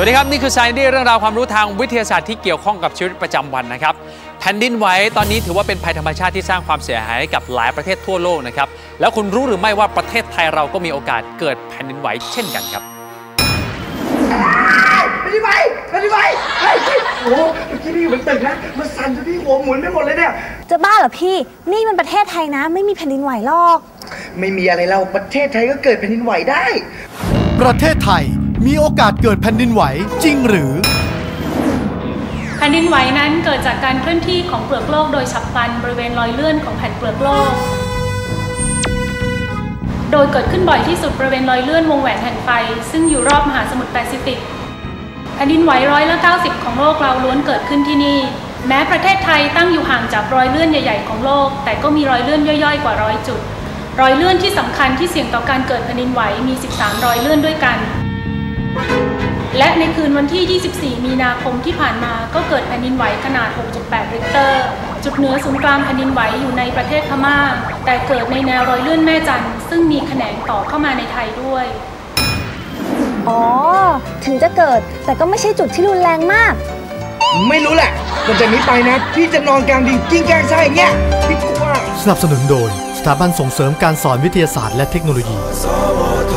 สวัสดีครับ นี่คือ Science เรื่องราวความรู้ทางวิทยาศาสตร์ที่เกี่ยวข้องกับชีวิตประจำวันนะครับแผ่นดินไหวตอนนี้ถือว่าเป็นภัยธรรมชาติที่สร้างความเสียหายกับหลายประเทศทั่วโลกนะครับแล้วคุณรู้หรือไม่ว่าประเทศไทยเราก็มีโอกาสเกิดแผ่นดินไหวเช่นกันครับแผ่นดินไหวแผ่นดินไหวเฮ้ยโอ้โหเมื่อกี้นี่อยู่บนตึกนะมันสั่นจนที่หัวหมุนไปหมดเลยเนี่ยจะบ้าเหรอพี่นี่มันประเทศไทยนะ ไม่มีแผ่นดินไหวหรอก ไม่มีอะไรเราประเทศไทยก็เกิดแผ่นดินไหวได้ ประเทศไทย มีโอกาสเกิดแผ่นดินไหวจริงหรือ แผ่นดินไหวนั้นเกิดจากการเคลื่อนที่ของเปลือกโลกโดยฉับพลันบริเวณรอยเลื่อนของแผ่นเปลือกโลก โดยเกิดขึ้นบ่อยที่สุดบริเวณรอยเลื่อนวงแหวนแห่งไฟ ซึ่งอยู่รอบมหาสมุทรแปซิฟิกแผ่นดินไหวร้อยละ90 ของโลกเราล้วนเกิดขึ้นที่นี่ แม้ประเทศไทยตั้งอยู่ห่างจากรอยเลื่อนใหญ่ ๆ ของโลก แต่ก็มีรอยเลื่อนย่อยๆ กว่าร้อยจุด รอยเลื่อนที่สำคัญที่เสี่ยงต่อการเกิดแผ่นดินไหวมี 13 รอยเลื่อนด้วยกัน และในคืนวันที่ 24 มีนาคมที่ผ่านมาก็เกิดแผ่นดินไหวขนาด 6.8 ริกเตอร์ จุดเหนือศูนย์กลางแผ่นดินไหวอยู่ในประเทศพม่า แต่เกิดในแนวรอยเลื่อนแม่จันทร์ซึ่งมีแขนงต่อเข้ามาในไทยด้วย อ๋อ ถึงจะเกิดแต่ก็ไม่ใช่จุดที่รุนแรงมาก ไม่รู้แหละแต่จากนี้ไปนะ พี่จะนอนกลางดินกิ้งแกล้งซ่าอย่างเงี้ยพี่กลัวสนับสนุนโดย สถาบันส่งเสริมการสอนวิทยาศาสตร์และเทคโนโลยีสวท